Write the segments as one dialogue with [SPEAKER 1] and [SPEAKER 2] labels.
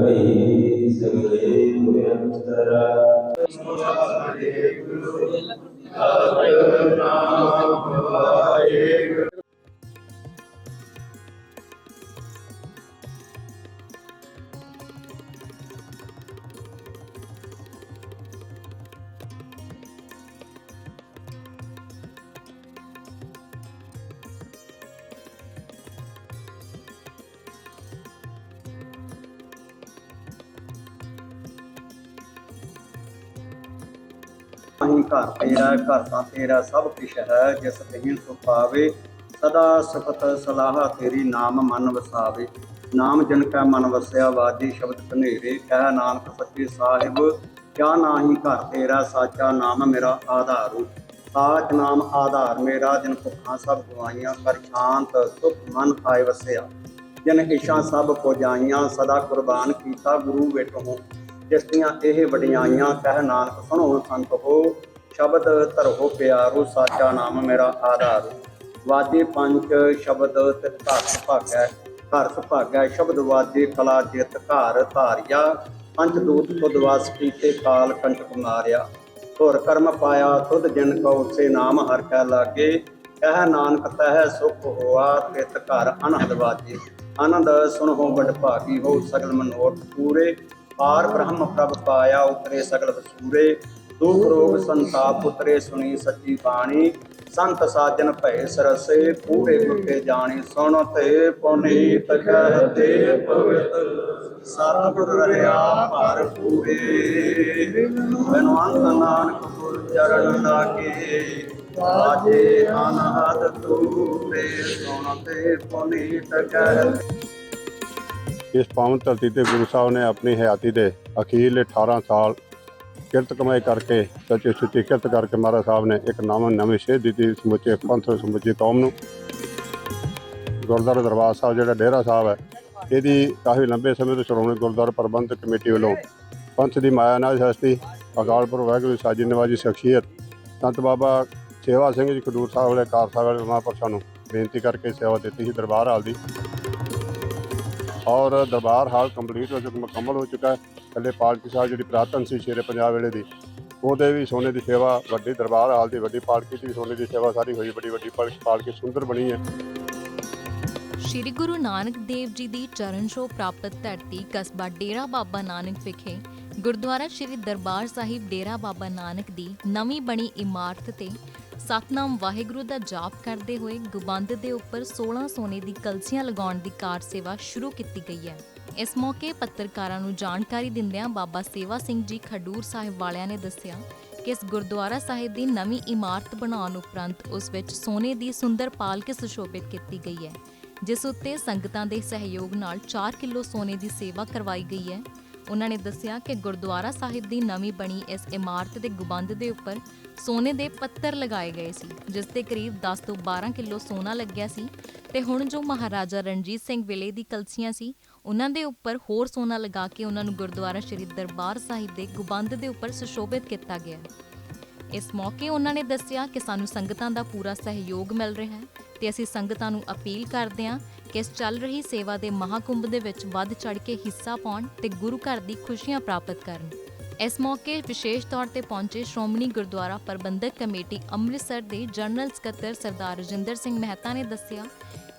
[SPEAKER 1] ਭਈ
[SPEAKER 2] ਅਹੀਂ ਘਰ ਤੇਰਾ, ਘਰ ਦਾ ਤੇਰਾ, ਸਭ ਕੁਛ ਹੈ, ਜਿਸ ਤਹੀਂ ਸੁ ਪਾਵੇ, ਸਦਾ ਸੁਖਤ ਸਲਾਹ ਤੇਰੀ ਨਾਮ ਮਨ ਵਸਾਵੇ। ਨਾਮ ਜਨ ਕਾ ਮਨ ਵਸਿਆ ਵਾਜੀ ਸ਼ਬਦ ਧਨੇਰੇ ਕਹਿ ਨਾਨਕ ਸੱਚੇ ਸਾਹਿਬ, ਕਿਆ ਨਾਹੀ ਘਰ ਤੇਰਾ, ਸਾਚਾ ਨਾਮ ਮੇਰਾ ਆਧਾਰੂ। ਸਾਚ ਨਾਮ ਆਧਾਰ ਮੇਰਾ, ਜਿਨ ਭੁੱਖਾਂ ਸਭ ਗਵਾਈਆਂ ਪਰ ਸ਼ਾਂਤ ਸੁਖ ਮਨ ਪਾਏ ਵਸਿਆ। ਜਿਨ ਇਸ਼ਾਂ ਸਭ ਕੋ ਜਾਈਆਂ, ਸਦਾ ਕੁਰਬਾਨ ਕੀਤਾ ਗੁਰੂ ਵੇਟੋ। ਜਿਸ ਦੀਆਂ ਇਹ ਵਡਿਆਈਆਂ, ਕਹਿ ਨਾਨਕ ਸੁਣੋ ਸੰਤ ਹੋ, ਸ਼ਬਦ ਧਰੋ ਪਿਆਰੋ, ਸਾਚਾ ਨਾਮ ਮੇਰਾ ਆਧਾਰ। ਵਾਜੇ ਪੰਜ ਸ਼ਬਦ ਤੇ ਧਰਸ ਭਾਗੈ ਘਰ ਸੁਭਾਗੈ ਸ਼ਬਦ ਵਾਜੇ ਕਲਾ ਜਿਤ ਘਰ ਧਾਰਿਆ। ਪੰਜ ਦੂਤ ਤੁਧ ਵਾਸ ਕੀਤੇ ਕਾਲ ਕੰਟਕ ਮਾਰਿਆ। ਹੋਰ ਕਰਮ ਪਾਇਆ, ਤੁਧ ਜਿਨ ਕੋ ਉਸੇ ਨਾਮ ਹਰ ਕੈ ਲਾਗੇ। ਕਹਿ ਨਾਨਕ ਤਹਿ ਸੁਖ ਹੋਆ, ਤਿਤ ਘਰ ਅਨੰਦ ਵਾਜੇ। ਆਨੰਦ ਸੁਣੋ ਵਡ ਭਾਗੀ ਹੋ, ਸਗਲ ਮਨੋਰਥ ਪੂਰੇ। ਪਾਰ ਬ੍ਰਹਮ ਪ੍ਰਭ ਪਾਇਆ ਉਤਰੇ ਸਗਲ ਵਸੂਰੇ, ਦੁਖ ਰੋਗ ਸੰਤਾਪ ਉਤਰੇ ਸੁਣੀ ਸੱਚੀ ਬਾਣੀ, ਸੰਤ ਸਾਜਨ ਭੈ ਸਰਸੇ, ਪੂਰੇ ਗੁਰਤੇ ਜਾਣੀ ਸੁਣ ਤੇ ਪੁਨੀਤ ਕਹਤੇ ਪਵਿੱਤ। ਸਤਿਗੁਰ ਰਹਾ ਭਰ ਪੂਰੇ। ਬਨਵੰਤ ਨਾਨਕ ਗੁਰ ਚਰਨ ਲਾਗੇ, ਬਾਜੇ ਅਨਹਦ ਤੂਰੇ ਸੁਣ ਤੇ ਪੁਨੀਤ ਕਹਤੇ
[SPEAKER 3] ਇਸ ਪਾਵਨ ਧਰਤੀ ਤੇ ਗੁਰੂ ਸਾਹਿਬ ਨੇ ਆਪਣੀ ਹਯਾਤੀ ਦੇ ਅਖੀਰਲੇ 18 ਸਾਲ ਕਿਰਤ ਕਮਾਈ ਕਰਕੇ ਸੱਚੇ ਸੁੱਚੇ ਕਿਰਤ ਕਰਕੇ ਮਹਾਰਾਜ ਸਾਹਿਬ ਨੇ ਇੱਕ ਨਵਾਂ ਨਵੀਂ ਸੇਧ ਦਿੱਤੀ, ਸਮੁੱਚੇ ਪੰਥ, ਸਮੁੱਚੀ ਕੌਮ ਨੂੰ। ਗੁਰਦੁਆਰਾ ਦਰਬਾਰ ਸਾਹਿਬ ਜਿਹੜਾ ਡੇਰਾ ਸਾਹਿਬ ਹੈ, ਇਹਦੀ ਕਾਫੀ ਲੰਬੇ ਸਮੇਂ ਤੋਂ ਸ਼੍ਰੋਮਣੀ ਗੁਰਦੁਆਰਾ ਪ੍ਰਬੰਧਕ ਕਮੇਟੀ ਵੱਲੋਂ ਪੰਥ ਦੀ ਮਾਇਆ ਨਾਲ ਸ਼ਸਤੀ ਅਕਾਲ ਪੁਰਖ ਵਾਹਿਗੁਰੂ ਦੀ ਸਾਜੀ ਨਵਾਜੀ ਸ਼ਖਸੀਅਤ ਸੰਤ ਬਾਬਾ ਸੇਵਾ ਸਿੰਘ ਜੀ ਖਡੂਰ ਸਾਹਿਬ ਵਾਲੇ, ਕਾਰ ਸਾਹਿਬ ਵਾਲੇ ਮਹਾਂਪੁਰਸ਼ਾਂ ਨੂੰ ਬੇਨਤੀ ਕਰਕੇ ਸੇਵਾ ਦਿੱਤੀ ਸੀ ਦਰਬਾਰ ਹਾਲ ਦੀ। ਔਰ ਦਰਬਾਰ ਹਾਲ ਕੰਪਲੀਟ ਹੋ ਚੁੱਕਾ ਮੁਕੰਮਲ ਹੋ ਚੁੱਕਾ ਹੈ। ਥੱਲੇ ਪਾਲਕੀ ਸਾਹਿਬ ਜਿਹੜੀ ਪ੍ਰਾਤਨ ਸੀ ਸ਼ੇਰੇ ਪੰਜਾਬ ਵੇਲੇ ਦੀ, ਉਹਦੇ ਵੀ ਸੋਨੇ ਦੀ ਸੇਵਾ ਵੱਡੀ, ਦਰਬਾਰ ਹਾਲ ਦੀ ਵੱਡੀ, ਪਾਲਕੀ ਦੀ ਸੋਨੇ ਦੀ ਸੇਵਾ ਸਾਰੀ ਹੋਈ ਬੜੀ ਵੱਡੀ ਪਾਲਕੀ ਸੁੰਦਰ ਬਣੀ ਹੈ।
[SPEAKER 4] ਸ਼੍ਰੀ ਗੁਰੂ ਨਾਨਕ ਦੇਵ ਜੀ ਦੀ ਚਰਨ ਛੋਹ ਪ੍ਰਾਪਤ ਧਰਤੀ ਕਸਬਾ ਡੇਰਾ ਬਾਬਾ ਨਾਨਕ ਵਿਖੇ ਗੁਰਦੁਆਰਾ ਸ਼੍ਰੀ ਦਰਬਾਰ ਸਾਹਿਬ ਡੇਰਾ ਬਾਬਾ ਨਾਨਕ ਦੀ ਨਵੀਂ ਬਣੀ ਇਮਾਰਤ ਤੇ ਸਤਨਾਮ ਵਾਹਿਗੁਰੂ ਦਾ ਜਾਪ ਕਰਦੇ ਹੋਏ ਗੁਬੰਦ ਦੇ ਉੱਪਰ 16 ਸੋਨੇ ਦੀ ਕਲਸੀਆਂ ਲਗਾਉਣ ਦੀ ਕਾਰ ਸੇਵਾ ਸ਼ੁਰੂ ਕੀਤੀ ਗਈ ਹੈ। ਇਸ ਮੌਕੇ ਪੱਤਰਕਾਰਾਂ ਨੂੰ ਜਾਣਕਾਰੀ ਦਿੰਦਿਆਂ ਬਾਬਾ ਸੇਵਾ ਸਿੰਘ ਜੀ ਖਡੂਰ ਸਾਹਿਬ ਵਾਲਿਆਂ ਨੇ ਦੱਸਿਆ ਕਿ ਇਸ ਗੁਰਦੁਆਰਾ ਸਾਹਿਬ ਦੀ ਨਵੀਂ ਇਮਾਰਤ ਬਣਾਉਣ ਉਪਰੰਤ ਉਸ ਵਿੱਚ ਸੋਨੇ ਦੀ ਸੁੰਦਰ ਪਾਲਕੀ ਸੁਸ਼ੋਭਿਤ ਕੀਤੀ ਗਈ ਹੈ, ਜਿਸ ਉੱਤੇ ਸੰਗਤਾਂ ਦੇ ਸਹਿਯੋਗ ਨਾਲ 4 ਕਿਲੋ ਸੋਨੇ ਦੀ ਸੇਵਾ ਕਰਵਾਈ ਗਈ ਹੈ। ਉਹਨਾਂ ਨੇ ਦੱਸਿਆ ਕਿ ਗੁਰਦੁਆਰਾ ਸਾਹਿਬ ਦੀ ਨਵੀਂ ਬਣੀ ਇਸ ਇਮਾਰਤ ਦੇ ਗੁਬੰਦ ਦੇ ਉੱਪਰ ਸੋਨੇ ਦੇ ਪੱਤਰ ਲਗਾਏ ਗਏ ਸੀ, ਜਿਸ ਦੇ ਕਰੀਬ 10 ਤੋਂ 12 ਕਿਲੋ ਸੋਨਾ ਲੱਗਿਆ ਸੀ ਤੇ ਹੁਣ ਜੋ ਮਹਾਰਾਜਾ ਰਣਜੀਤ ਸਿੰਘ ਵਿਲੇ ਦੀ ਕਲਸੀਆਂ ਸੀ, ਉਹਨਾਂ ਦੇ ਉੱਪਰ ਹੋਰ ਸੋਨਾ ਲਗਾ ਕੇ ਉਹਨਾਂ ਨੂੰ ਗੁਰਦੁਆਰਾ ਸ਼੍ਰੀ ਦਰਬਾਰ ਸਾਹਿਬ ਦੇ ਗੁਬੰਦ ਦੇ ਉੱਪਰ ਸੁਸ਼ੋਭਿਤ ਕੀਤਾ ਗਿਆ। ਇਸ ਮੌਕੇ ਉਹਨਾਂ ਨੇ ਦੱਸਿਆ ਕਿ ਸਾਨੂੰ ਸੰਗਤਾਂ ਦਾ ਪੂਰਾ ਸਹਿਯੋਗ ਮਿਲ ਰਿਹਾ ਹੈ ਤੇ ਅਸੀਂ ਸੰਗਤਾਂ ਨੂੰ ਅਪੀਲ ਕਰਦੇ ਹਾਂ ਕਿ ਇਸ ਚੱਲ ਰਹੀ ਸੇਵਾ ਦੇ ਮਹਾਕੁੰਭ ਦੇ ਵਿੱਚ ਵੱਧ ਚੜ ਕੇ ਹਿੱਸਾ ਪਾਉਣ ਤੇ ਗੁਰੂ ਘਰ ਦੀ ਖੁਸ਼ੀਆਂ ਪ੍ਰਾਪਤ ਕਰਨ। ਇਸ ਮੌਕੇ ਵਿਸ਼ੇਸ਼ ਤੌਰ ਤੇ ਪਹੁੰਚੇ ਸ਼੍ਰੋਮਣੀ ਗੁਰਦੁਆਰਾ ਪ੍ਰਬੰਧਕ ਕਮੇਟੀ ਅੰਮ੍ਰਿਤਸਰ ਦੇ ਜਨਰਲ ਸਕੱਤਰ ਸਰਦਾਰ ਰਜਿੰਦਰ ਸਿੰਘ ਮਹਿਤਾ ਨੇ ਦੱਸਿਆ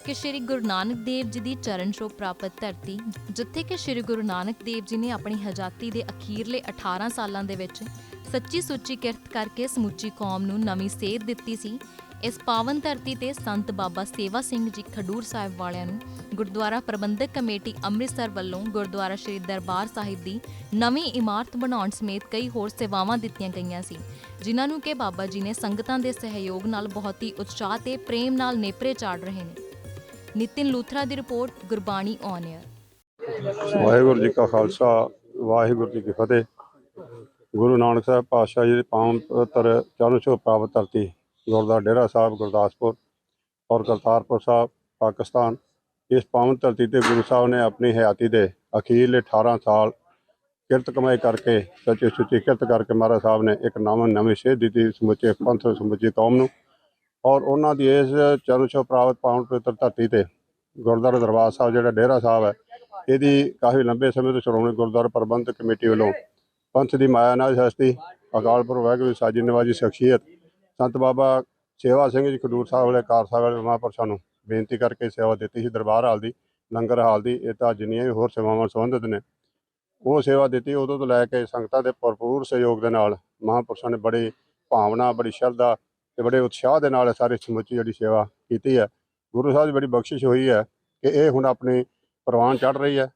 [SPEAKER 4] ਕਿ ਸ਼੍ਰੀ ਗੁਰੂ ਨਾਨਕ ਦੇਵ ਜੀ ਦੀ ਚਰਨ ਛੋਹ ਪ੍ਰਾਪਤ ਧਰਤੀ, ਜਿੱਥੇ ਕਿ ਸ਼੍ਰੀ ਗੁਰੂ ਨਾਨਕ ਦੇਵ ਜੀ ਨੇ ਆਪਣੀ ਹਜਾਤੀ ਦੇ ਅਖੀਰਲੇ 18 ਸਾਲਾਂ ਦੇ ਵਿੱਚ ਸੱਚੀ ਸੁੱਚੀ ਕਿਰਤ ਕਰਕੇ ਸਮੁੱਚੀ ਕੌਮ ਨੂੰ ਨਵੀਂ ਸੇਧ ਦਿੱਤੀ ਸੀ ਇਸ ਪਾਵਨ ਧਰਤੀ ਤੇ ਸੰਤ ਬਾਬਾ ਸੇਵਾ ਸਿੰਘ ਜੀ ਖਡੂਰ ਸਾਹਿਬ ਵਾਲਿਆਂ ਨੂੰ ਗੁਰਦੁਆਰਾ ਪ੍ਰਬੰਧਕ ਕਮੇਟੀ ਅੰਮ੍ਰਿਤਸਰ ਵੱਲੋਂ ਗੁਰਦੁਆਰਾ ਸ਼੍ਰੀ ਦਰਬਾਰ ਸਾਹਿਬ ਦੀ ਨਵੀਂ ਇਮਾਰਤ ਬਣਾਉਣ ਸਮੇਤ ਕਈ ਹੋਰ ਸੇਵਾਵਾਂ ਦਿੱਤੀਆਂ ਗਈਆਂ ਸੀ, ਜਿਨ੍ਹਾਂ ਨੂੰ ਕਿ ਬਾਬਾ ਜੀ ਨੇ ਸੰਗਤਾਂ ਦੇ ਸਹਿਯੋਗ ਨਾਲ ਬਹੁਤ ਹੀ ਉਤਸ਼ਾਹ ਤੇ ਪ੍ਰੇਮ ਨਾਲ ਨੇਪਰੇ ਚਾੜ ਰਹੇ ਨੇ। ਨਿਤਿਨ ਲੂਥਰਾ ਦੀ report, Gurbani on air
[SPEAKER 3] Waheguru ji ਕਾ ਖਾਲਸਾ, ਵਾਹਿਗੁਰੂ ਜੀ ਕੀ ਫਤਿਹ। ਗੁਰੂ ਨਾਨਕ ਸਾਹਿਬ ਪਾਤਸ਼ਾਹ ਜੀ ਦੇ ਪਾਵਨ ਪਵਿੱਤਰ ਚਰਨ ਛੋਹ ਪ੍ਰਾਪਤ ਧਰਤੀ ਗੁਰਦੁਆਰਾ ਡੇਰਾ ਸਾਹਿਬ, ਗੁਰਦਾਸਪੁਰ ਔਰ ਕਰਤਾਰਪੁਰ ਸਾਹਿਬ, ਪਾਕਿਸਤਾਨ। ਇਸ ਪਾਵਨ ਧਰਤੀ ਤੇ ਗੁਰੂ ਸਾਹਿਬ ਨੇ ਆਪਣੀ ਹਯਾਤੀ ਦੇ ਅਖੀਰਲੇ 18 ਸਾਲ ਕਿਰਤ ਕਮਾਈ ਕਰਕੇ, ਸੱਚੇ ਸੁੱਚੇ ਕਿਰਤ ਕਰਕੇ ਮਹਾਰਾਜ ਸਾਹਿਬ ਨੇ ਇੱਕ ਨਵਾਂ, ਨਵੀਂ ਸੇਧ ਦਿੱਤੀ, ਸਮੁੱਚੇ ਪੰਥ, ਸਮੁੱਚੀ ਕੌਮ ਨੂੰ। ਔਰ ਉਹਨਾਂ ਦੀ ਇਸ ਚਰਨ ਛੋਹ ਪ੍ਰਾਪਤ ਪਾਵਨ ਪਵਿੱਤਰ ਧਰਤੀ ਤੇ ਗੁਰਦੁਆਰਾ ਦਰਬਾਰ ਸਾਹਿਬ, ਜਿਹੜਾ ਡੇਰਾ ਸਾਹਿਬ ਹੈ, ਇਹਦੀ ਕਾਫੀ ਲੰਬੇ ਸਮੇਂ ਤੋਂ ਸ਼੍ਰੋਮਣੀ ਗੁਰਦੁਆਰਾ ਪ੍ਰਬੰਧਕ ਕਮੇਟੀ ਵੱਲੋਂ ਪੰਥ ਦੀ ਮਾਇਆ ਨਾਲ ਹਸਤੀ ਅਕਾਲ ਪੁਰਖ ਵਾਹਿਗੁਰੂ ਦੀ ਸਾਜੀ ਨਿਵਾਜੀ ਸ਼ਖਸੀਅਤ ਸੰਤ ਬਾਬਾ ਸੇਵਾ ਸਿੰਘ ਜੀ ਖਡੂਰ ਸਾਹਿਬ ਵਾਲੇ ਕਾਰ ਸਾਹਿਬ ਵਾਲੇ ਮਹਾਂਪੁਰਸ਼ਾਂ ਨੂੰ ਬੇਨਤੀ ਕਰਕੇ ਸੇਵਾ ਦਿੱਤੀ ਸੀ, ਦਰਬਾਰ ਹਾਲ ਦੀ, ਲੰਗਰ ਹਾਲ ਦੀ, ਇਹ ਤਾਂ ਜਿੰਨੀਆਂ ਵੀ ਹੋਰ ਸੇਵਾਵਾਂ ਸੰਬੰਧਿਤ ਨੇ, ਉਹ ਸੇਵਾ ਦਿੱਤੀ, ਉਦੋਂ ਤੋਂ ਲੈ ਕੇ ਸੰਗਤਾਂ ਦੇ ਭਰਪੂਰ ਸਹਿਯੋਗ ਦੇ ਨਾਲ ਮਹਾਂਪੁਰਸ਼ਾਂ ਨੇ ਬੜੀ ਭਾਵਨਾ, ਬੜੀ ਸ਼ਰਧਾ ਤੇ ਬੜੇ ਉਤਸ਼ਾਹ ਦੇ ਨਾਲ ਇਹ ਸਾਰੀ ਸਮੁੱਚੀ ਜਿਹੜੀ ਸੇਵਾ ਕੀਤੀ ਹੈ। ਗੁਰੂ ਸਾਹਿਬ ਦੀ ਬੜੀ ਬਖਸ਼ਿਸ਼ ਹੋਈ ਹੈ ਕਿ ਇਹ ਹੁਣ ਆਪਣੀ ਪ੍ਰਵਾਨ ਚੜ ਰਹੀ ਹੈ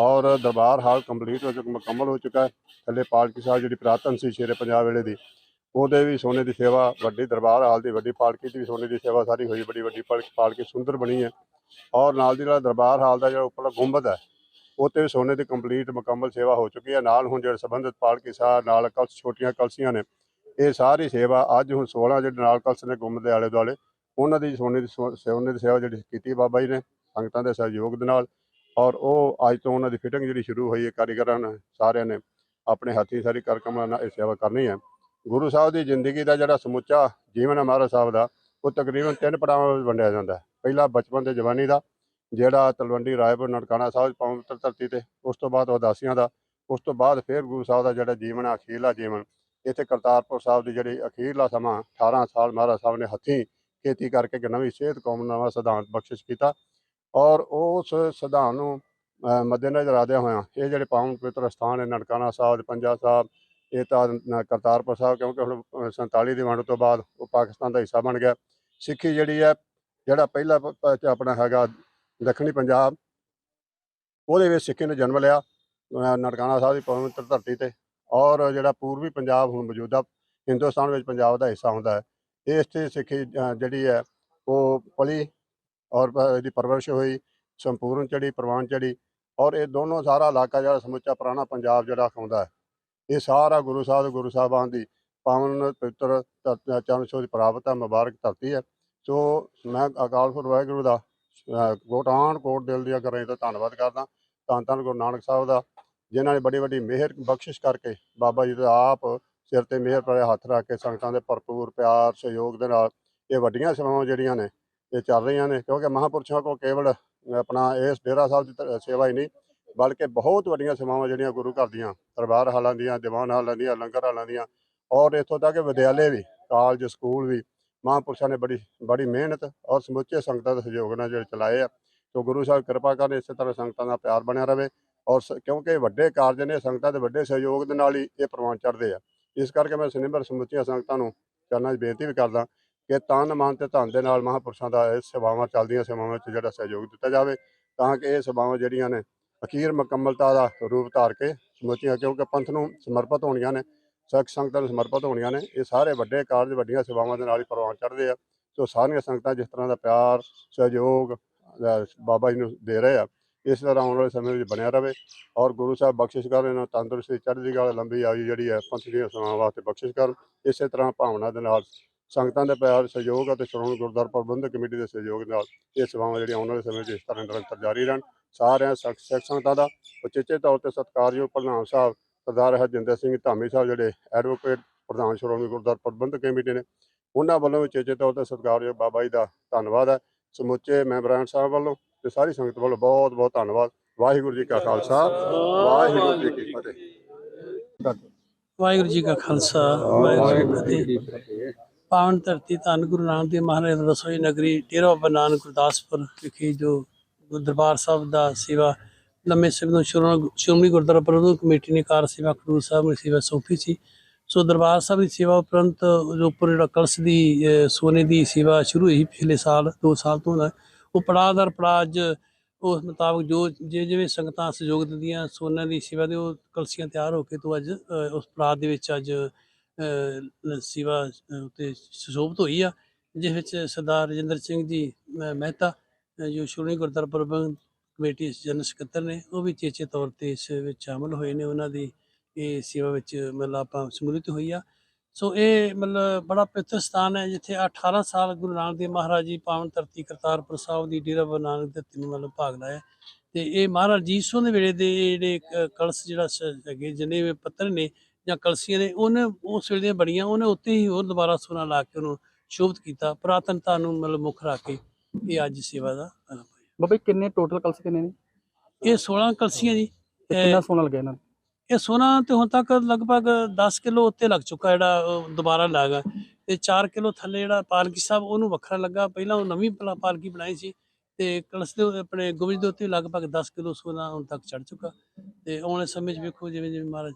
[SPEAKER 3] ਔਰ ਦਰਬਾਰ ਹਾਲ ਕੰਪਲੀਟ ਹੋ ਚੁੱਕਾ, ਮੁਕੰਮਲ ਹੋ ਚੁੱਕਾ ਹੈ। ਥੱਲੇ ਪਾਲਕੀ ਸਾਹਿਬ ਜਿਹੜੀ ਪ੍ਰਾਤਨ ਸੀ, ਸ਼ੇਰੇ ਪੰਜਾਬ ਵੇਲੇ ਦੀ ਉਹਦੇ ਵੀ ਸੋਨੇ ਦੀ ਸੇਵਾ, ਵੱਡੀ ਦਰਬਾਰ ਹਾਲ ਦੀ ਵੱਡੀ ਪਾਲਕੀ ਦੀ ਵੀ ਸੋਨੇ ਦੀ ਸੇਵਾ ਸਾਰੀ ਹੋਈ, ਬੜੀ ਵੱਡੀ ਪਾਲ- ਪਾਲਕੀ ਸੁੰਦਰ ਬਣੀ ਹੈ। ਔਰ ਨਾਲ ਦੀ ਨਾਲ ਦਰਬਾਰ ਹਾਲ ਦਾ ਜਿਹੜਾ ਉੱਪਰਲਾ ਗੁੰਬਦ ਹੈ ਉਹ ਤੇ ਵੀ ਸੋਨੇ ਦੀ ਕੰਪਲੀਟ ਮੁਕੰਮਲ ਸੇਵਾ ਹੋ ਚੁੱਕੀ ਹੈ। ਨਾਲ ਹੁਣ ਜਿਹੜੇ ਸੰਬੰਧਿਤ ਪਾਲਕੀ ਸ਼ਾਹ ਨਾਲ ਕਲਸ, ਛੋਟੀਆਂ ਕਲਸੀਆਂ ਨੇ, ਇਹ ਸਾਰੀ ਸੇਵਾ ਅੱਜ ਹੁਣ 16 ਜਿਹੜੇ ਨਾਲ ਕਲਸ ਨੇ ਗੁੰਬਦ ਦੇ ਆਲੇ ਦੁਆਲੇ ਉਹਨਾਂ ਦੀ ਸੋਨੇ ਦੀ ਸੋ- ਸੋਨੇ ਦੀ ਸੇਵਾ ਜਿਹੜੀ ਕੀਤੀ ਬਾਬਾ ਜੀ ਨੇ, ਸੰਗਤਾਂ ਦੇ ਸਹਿਯੋਗ ਦੇ ਨਾਲ। ਔਰ ਉਹ ਅੱਜ ਤੋਂ ਉਹਨਾਂ ਦੀ ਫਿਟਿੰਗ ਜਿਹੜੀ ਸ਼ੁਰੂ ਹੋਈ ਹੈ, ਕਾਰੀਗਰਾਂ ਨੇ, ਸਾਰਿਆਂ ਨੇ ਆਪਣੇ ਹੱਥੀਂ ਸਾਰੀ ਕਰਕਮਾਂ ਨਾਲ ਇਹ ਸੇਵਾ ਕਰਨੀ ਹੈ। ਗੁਰੂ ਸਾਹਿਬ ਦੀ ਜ਼ਿੰਦਗੀ ਦਾ ਜਿਹੜਾ ਸਮੁੱਚਾ ਜੀਵਨ ਹੈ ਮਹਾਰਾਜ ਸਾਹਿਬ ਦਾ, ਉਹ ਤਕਰੀਬਨ ਤਿੰਨ ਪੜਾਵਾਂ ਵਿੱਚ ਵੰਡਿਆ ਜਾਂਦਾ ਹੈ। ਪਹਿਲਾ ਬਚਪਨ ਤੇ ਜਵਾਨੀ ਦਾ, ਜਿਹੜਾ ਤਲਵੰਡੀ ਰਾਏਪੁਰ ਨਨਕਾਣਾ ਸਾਹਿਬ ਪਵਿੱਤਰ ਧਰਤੀ ਤੇ, ਉਸ ਤੋਂ ਬਾਅਦ ਉਦਾਸੀਆਂ ਦਾ, ਉਸ ਤੋਂ ਬਾਅਦ ਫਿਰ ਗੁਰੂ ਸਾਹਿਬ ਦਾ ਜਿਹੜਾ ਜੀਵਨ ਹੈ ਅਖੀਰਲਾ ਜੀਵਨ, ਇੱਥੇ ਕਰਤਾਰਪੁਰ ਸਾਹਿਬ ਦੀ ਜਿਹੜੀ ਅਖੀਰਲਾ ਸਮਾਂ 18 ਸਾਲ ਮਹਾਰਾਜ ਸਾਹਿਬ ਨੇ ਹੱਥੀਂ ਖੇਤੀ ਕਰਕੇ ਇੱਕ ਨਵੀਂ ਸਿਹਤ ਕੌਮ ਨਵਾਂ ਸਿਧਾਂਤ ਬਖਸ਼ਿਸ਼ ਕੀਤਾ ਔਰ ਉਸ ਸਿਧਾਂਤ ਨੂੰ ਮੱਦੇਨਜ਼ਰ ਰੱਖਦਿਆਂ ਹੋਇਆ, ਇਹ ਜਿਹੜੇ ਪਾਵਨ ਪਵਿੱਤਰ ਸਥਾਨ ਹੈ ਨਨਕਾਣਾ ਸਾਹਿਬ, ਪੰਜਾ ਸਾਹਿਬ ਇਹ ਤਾਂ ਕਰਤਾਰਪੁਰ ਸਾਹਿਬ ਕਿਉਂਕਿ ਹੁਣ ਅਹ, 47 ਦੀ ਵੰਡ ਤੋਂ ਬਾਅਦ ਉਹ ਪਾਕਿਸਤਾਨ ਦਾ ਹਿੱਸਾ ਬਣ ਗਿਆ। ਸਿੱਖੀ ਜਿਹੜੀ ਹੈ ਜਿਹੜਾ ਪਹਿਲਾ ਪ- ਆਪਣਾ ਹੈਗਾ ਦੱਖਣੀ ਪੰਜਾਬ ਉਹਦੇ ਵਿੱਚ ਸਿੱਖੀ ਨੇ ਜਨਮ ਲਿਆ ਅਹ, ਸਾਹਿਬ ਦੀ ਪਵਿੱਤਰ ਧਰਤੀ ਤੇ। ਔਰ ਜਿਹੜਾ ਪੂਰਬੀ ਪੰਜਾਬ ਹੁਣ ਮੌਜੂਦਾ ਹਿੰਦੁਸਤਾਨ ਵਿੱਚ ਪੰਜਾਬ ਦਾ ਹਿੱਸਾ ਹੁੰਦਾ ਹੈ। ਇਸ ਤੇ ਸਿੱਖੀ ਜਿਹੜੀ ਹੈ ਉਹ ਪਲੀ ਔਰ ਇਹਦੀ ਪਰਵਰਿਸ਼ ਹੋਈ ਸੰਪੂਰਨ ਚੜੀ ਪ੍ਰਵਾਨ ਚੜੀ ਔਰ ਇਹ ਦੋਨੋਂ ਸਾਰਾ ਇਲਾਕਾ ਜਿਹੜਾ ਸਮੁੱਚਾ ਪੁਰਾਣਾ ਪੰਜਾਬ ਜਿਹੜਾ ਆਉਂਦਾ ਹੈ। ਇਹ ਸਾਰਾ ਗੁਰੂ ਸਾਹਿਬ ਗੁਰੂ ਸਾਹਿਬਾਨ ਦੀ ਪਾਵਨ ਪਵਿੱਤਰ ਚਰਨ ਛੋਹ ਦੀ ਪ੍ਰਾਪਤ ਹੈ ਮੁਬਾਰਕ ਧਰਤੀ ਹੈ। ਸੋ ਮੈਂ ਅਕਾਲ ਪੁਰਖ ਵਾਹਿਗੁਰੂ ਦਾ ਅਹ, ਕੋਟਾਨ ਕੋਟ ਦਿਲ ਦੀਆਂ ਕਰਾਂ ਤਾਂ ਧੰਨਵਾਦ ਕਰਦਾ। ਧੰਨ ਧੰਨ ਗੁਰੂ ਨਾਨਕ ਸਾਹਿਬ ਦਾ ਜਿਨ੍ਹਾਂ ਨੇ ਬੜੀ ਵੱਡੀ ਮਿਹਰ ਬਖਸ਼ਿਸ਼ ਕਰਕੇ ਬਾਬਾ ਜੀ ਦਾ ਆਪ ਸਿਰ ਤੇ ਮਿਹਰ ਭਰੇ ਹੱਥ ਰੱਖ ਕੇ ਸੰਗਤਾਂ ਦੇ ਭਰਪੂਰ ਪਿਆਰ ਸਹਿਯੋਗ ਦੇ ਨਾਲ ਇਹ ਵੱਡੀਆਂ ਸੇਵਾਵਾਂ ਜਿਹੜੀਆਂ ਨੇ ਇਹ ਚੱਲ ਰਹੀਆਂ ਨੇ। ਕਿਉਂਕਿ ਮਹਾਂਪੁਰਸ਼ਾਂ ਕੋ ਕੇਵਲ ਆਪਣਾ ਇਸ ਡੇਰਾ ਸਾਹਿਬ ਦੀ ਤ- ਸੇਵਾ ਹੀ ਨਹੀਂ ਬਲਕਿ ਬਹੁਤ ਵੱਡੀਆਂ ਸੇਵਾਵਾਂ ਜਿਹੜੀਆਂ ਗੁਰੂ ਘਰ ਦੀਆਂ, ਦਰਬਾਰ ਹਾਲਾਂ ਦੀਆਂ, ਦੀਵਾਨ ਹਾਲਾਂ ਦੀਆਂ, ਲੰਗਰ ਹਾਲਾਂ ਦੀਆਂ, ਔਰ ਇੱਥੋਂ ਤੱਕ ਵਿਦਿਆਲੇ ਵੀ, ਕਾਲਜ, ਸਕੂਲ ਵੀ, ਮਹਾਂਪੁਰਸ਼ਾਂ ਨੇ ਬੜੀ ਬੜੀ ਮਿਹਨਤ ਔਰ ਸਮੁੱਚੇ ਸੰਗਤਾਂ ਦੇ ਸਹਿਯੋਗ ਨਾਲ ਜਿਹੜੇ ਚਲਾਏ ਆ। ਸੋ ਗੁਰੂ ਸਾਹਿਬ ਕਿਰਪਾ ਕਰਨ ਇਸੇ ਤਰ੍ਹਾਂ ਸੰਗਤਾਂ ਦਾ ਪਿਆਰ ਬਣਿਆ ਰਵੇ ਔਰ ਸ- ਕਿਉਂਕਿ ਵੱਡੇ ਕਾਰਜ ਨੇ, ਸੰਗਤਾਂ ਦੇ ਵੱਡੇ ਸਹਿਯੋਗ ਦੇ ਨਾਲ ਹੀ ਇਹ ਪ੍ਰਵਾਨ ਚੜ੍ਹਦੇ ਆ। ਇਸ ਕਰਕੇ ਮੈਂ ਸਿਨੇਮਰ ਸਮੁੱਚੀਆਂ ਸੰਗਤਾਂ ਨੂੰ ਚਰਨਾਂ 'ਚ ਬੇਨਤੀ ਵੀ ਕਰਦਾ ਕਿ ਤਨ, ਮਨ ਤੇ ਧਨ ਦੇ ਨਾਲ ਮਹਾਂਪੁਰਸ਼ਾਂ ਦਾ ਇਹ ਸੇਵਾਵਾਂ, ਚੱਲਦੀਆਂ ਸੇਵਾਵਾਂ ਵਿੱਚ ਜਿਹੜਾ ਸਹਿਯੋਗ ਦਿੱਤਾ ਜਾਵੇ, ਤਾਂ ਕਿ ਇਹ ਸੇਵਾਵਾਂ ਜਿਹੜੀਆਂ ਨੇ ਅਖੀਰ ਮੁਕੰਮਲਤਾ ਦਾ ਰੂਪ ਧਾਰ ਕੇ ਸਮੁੱਚੀਆਂ ਕਿਉਂਕਿ ਪੰਥ ਨੂੰ ਸਮਰਪਿਤ ਹੋਣੀਆਂ ਨੇ, ਸਿੱਖ ਸੰਗਤਾਂ ਨੂੰ ਸਮਰਪਿਤ ਹੋਣੀਆਂ ਨੇ, ਇਹ ਸਾਰੇ ਵੱਡੇ ਕਾਰਜ, ਵੱਡੀਆਂ ਸੇਵਾਵਾਂ ਦੇ ਨਾਲ ਹੀ ਪ੍ਰਵਾਨ ਚੜ੍ਹਦੇ ਆ ਸੋ ਸਾਰੀਆਂ ਸੰਗਤਾਂ ਜਿਸ ਤਰ੍ਹਾਂ ਦਾ ਪਿਆਰ, ਸਹਿਯੋਗ ਬਾਬਾ ਜੀ ਨੂੰ ਦੇ ਰਹੇ ਆ, ਇਸ ਤਰ੍ਹਾਂ ਆਉਣ ਵਾਲੇ ਸਮੇਂ ਵਿੱਚ ਬਣਿਆ ਰਹੇ, ਔਰ ਗੁਰੂ ਸਾਹਿਬ ਬਖਸ਼ਿਸ਼ ਕਰਨ, ਇਹਨਾਂ ਤੰਦਰੁਸਤੀ, ਚੜ੍ਹਦੀ ਗੱਲ ਲੰਬੀ ਆਯੂ ਜਿਹੜੀ ਹੈ, ਪੰਥ ਦੀਆਂ ਸੇਵਾਵਾਂ ਵਾਸਤੇ ਬਖਸ਼ਿਸ਼ ਕਰਨ, ਇਸੇ ਤਰ੍ਹਾਂ ਭਾਵਨਾ ਦੇ ਨਾਲ ਸੰਗਤਾਂ ਦੇ ਪਿਆਰ, ਸਹਿਯੋਗ ਅਤੇ ਸ਼੍ਰੋਮਣੀ ਗੁਰਦੁਆਰਾ ਪ੍ਰਬੰਧਕ ਕਮੇਟੀ ਦੇ ਸਹਿਯੋਗ ਨਾਲ ਇਹ ਸੇਵਾਵਾਂ ਜਿਹੜੀਆਂ ਆਉਣ ਵਾਲੇ ਸਮੇਂ 'ਚ ਇਸ ਤਰ੍ਹਾਂ ਨਿਰੰਤਰ ਜਾਰੀ ਰਹਿਣ ਸਾਰਿਆਂ ਸਿੱਖ ਸਿੱਖ ਸੰਗਤਾਂ ਦਾ ਉਚੇਚੇ ਤੌਰ ਤੇ ਸਤਿਕਾਰਯੋਗ ਪ੍ਰਧਾਨ ਸਾਹਿਬ ਸਰਦਾਰ ਹਰਜਿੰਦਰ ਸਿੰਘ ਧਾਮੀ ਸਾਹਿਬ ਜਿਹੜੇ ਐਡਵੋਕੇਟ ਪ੍ਰਧਾਨ ਸ਼੍ਰੋਮਣੀ ਗੁਰਦੁਆਰਾ ਪ੍ਰਬੰਧਕ ਕਮੇਟੀ ਨੇ, ਉਹਨਾਂ ਵੱਲੋਂ ਉਚੇਚੇ ਤੌਰ ਤੇ ਸਤਿਕਾਰਯੋਗ ਬਾਬਾ ਜੀ ਦਾ ਧੰਨਵਾਦ ਹੈ। ਸਮੁੱਚੇ ਮੈਂਬਰਾਂ ਸਾਹਿਬ ਵੱਲੋਂ ਤੇ ਸਾਰੀ ਸੰਗਤ ਵੱਲੋਂ ਬਹੁਤ ਬਹੁਤ ਧੰਨਵਾਦ। ਵਾਹਿਗੁਰੂ ਜੀ ਕਾ ਖਾਲਸਾ, ਵਾਹਿਗੁਰੂ ਜੀ ਕੀ ਫਤਿਹ।
[SPEAKER 5] ਵਾਹਿਗੁਰੂ ਜੀ ਕਾ ਖਾਲਸਾ, ਵਾਹਿਗੁਰੂ ਜੀ ਕੀ ਫਤਿਹ। ਪਾਵਨ ਧਰਤੀ ਧੰਨ ਗੁਰੂ ਨਾਨਕ ਦੇਵ ਮਹਾਰਾਜ ਰਸੋਈ ਨਗਰੀ ਡੇਰਾ ਬਾਬਾ ਨਾਨਕ ਗੁਰਦਾਸਪੁਰ ਵਿਖੇ ਜੋ ਦਰਬਾਰ ਸਾਹਿਬ ਦਾ ਸੇਵਾ ਲੰਮੇ ਸਮੇਂ ਤੋਂ ਸ਼੍ਰੋਮਣੀ ਸ਼੍ਰੋਮਣੀ ਗੁਰਦੁਆਰਾ ਪ੍ਰਬੰਧਕ ਕਮੇਟੀ ਨੇ ਕਾਰ ਸੇਵਾ ਖਡੂਰ ਸਾਹਿਬ ਨੂੰ ਸੇਵਾ ਸੌਂਪੀ ਸੀ ਸੋ ਦਰਬਾਰ ਸਾਹਿਬ ਦੀ ਸੇਵਾ ਉਪਰੰਤ ਜੋ ਉੱਪਰ ਜਿਹੜਾ ਕਲਸ਼ ਦੀ ਸੋਨੇ ਦੀ ਸੇਵਾ ਸ਼ੁਰੂ ਹੋਈ ਪਿਛਲੇ ਸਾਲ 2 ਸਾਲ ਤੋਂ ਹੁੰਦਾ ਹੈ। ਉਹ ਪੜਾਅਦਰ ਪੜਾਅ ਅੱਜ ਉਸ ਮੁਤਾਬਕ ਜੋ ਜੇ ਜਿਵੇਂ ਸੰਗਤਾਂ ਸਹਿਯੋਗ ਦਿੰਦੀਆਂ ਸੋਨੇ ਦੀ ਸੇਵਾ ਦੇ ਉਹ ਕਲਸੀਆਂ ਤਿਆਰ ਹੋ ਕੇ ਤੋਂ ਅੱਜ ਉਸ ਪੜਾਅ ਦੇ ਵਿੱਚ ਅੱਜ ਸੇਵਾ ਅਹ, ਉੱਤੇ ਸੁਸ਼ੋਭਿਤ ਹੋਈ ਆ ਜਿਸ ਵਿੱਚ ਸਰਦਾਰ ਰਜਿੰਦਰ ਸਿੰਘ ਜੀ ਮਹਿਤਾ ਜੋ ਸ਼੍ਰੋਮਣੀ ਗੁਰਦੁਆਰਾ ਪ੍ਰਬੰਧਕ ਕਮੇਟੀ ਦੇ ਜਨਰਲ ਸਕੱਤਰ ਨੇ, ਉਹ ਵੀ ਚੇਚੇ ਤੌਰ ਤੇ ਇਸ ਵਿੱਚ ਸ਼ਾਮਲ ਹੋਏ ਨੇ। ਉਹਨਾਂ ਦੀ ਇਹ ਸੇਵਾ ਵਿੱਚ ਮਤਲਬ ਆਪਾਂ ਸ਼ਮੂਲੀਅਤ ਹੋਈ ਆ। ਸੋ ਇਹ ਮਤਲਬ ਬੜਾ ਪਵਿੱਤਰ ਸਥਾਨ ਹੈ, ਜਿੱਥੇ 18 ਸਾਲ ਗੁਰੂ ਨਾਨਕ ਦੇਵ ਮਹਾਰਾਜ ਜੀ ਪਾਵਨ ਧਰਤੀ ਕਰਤਾਰਪੁਰ ਸਾਹਿਬ ਦੀ ਡੇਰਾ ਬਾਬਾ ਨਾਨਕ ਧਰਤੀ ਨੂੰ ਮਤਲਬ ਭਾਗ ਲਾਇਆ। ਤੇ ਇਹ ਮਹਾਰਾਜ ਜੀਸੂ ਦੇ ਵੇਲੇ ਦੇ ਜਿਹੜੇ ਕ- ਕਲਸ਼ ਜਿਹੜਾ ਸ- ਹੈਗੇ, ਜਿੰਨੇ ਪੱਤਰ ਨੇ ਜਾਂ ਕਲਸੀਆਂ ਨੇ, ਉਹਨੇ ਉਸ ਵੇਲੇ ਦੀਆਂ ਬੜੀਆਂ, ਉਹਨੇ ਉੱਤੇ ਹੀ ਹੋਰ ਦੁਬਾਰਾ ਸੋਨਾ ਲਾ ਕੇ ਉਹਨੂੰ ਸ਼ੋਭਤ ਕੀਤਾ ਪੁਰਾਤਨਤਾ ਨੂੰ ਮਤਲਬ ਮੁੱਖ ਰੱਖ ਕੇ। ਇਹ ਅੱਜ ਸੇਵਾ ਦਾ ਆਰੰਭ ਹੋਇਆ।
[SPEAKER 6] ਬਾਬਾ ਕਿੰਨੇ ਟੋਟਲ ਕਲਸ ਕਿੰਨੇ ਨੇ?
[SPEAKER 5] ਇਹ 16 ਕਲਸੀਆਂ ਜੀ।
[SPEAKER 6] ਤੇ ਕਿੰਨਾ ਸੋਨਾ ਲੱਗਿਆ ਇਹਨਾਂ ਨੂੰ?
[SPEAKER 5] ਇਹ ਸੋਨਾ ਤੇ ਹੁਣ ਤੱਕ ਲਗਭਗ 10 ਕਿਲੋ ਉੱਤੇ ਲੱਗ ਚੁੱਕਾ ਜਿਹੜਾ ਉਹ ਦੁਬਾਰਾ ਲੱਗਾ ਤੇ 4 ਕਿਲੋ ਥੱਲੇ ਜਿਹੜਾ ਪਾਲਕੀ ਸਾਹਿਬ ਉਹਨੂੰ ਵੱਖਰਾ ਲੱਗਾ। ਪਹਿਲਾਂ ਉਹ ਨਵੀਂ ਪਲਾ- ਪਾਲਕੀ ਬਣਾਈ ਸੀ। ਤੇ ਕਲਸ਼ ਦੇ ਆਪਣੇ ਗੁੰਬਜ ਦੇ ਉੱਤੇ ਲਗਭਗ 10 ਕਿਲੋ ਸੋਨਾ ਹੁਣ ਤੱਕ ਚੜ ਚੁੱਕਾ। ਤੇ ਆਉਣ ਵਾਲੇ ਸਮੇਂ 'ਚ ਵੇਖੋ ਜਿਵੇਂ ਜਿਵੇਂ ਮਹਾਰਾਜ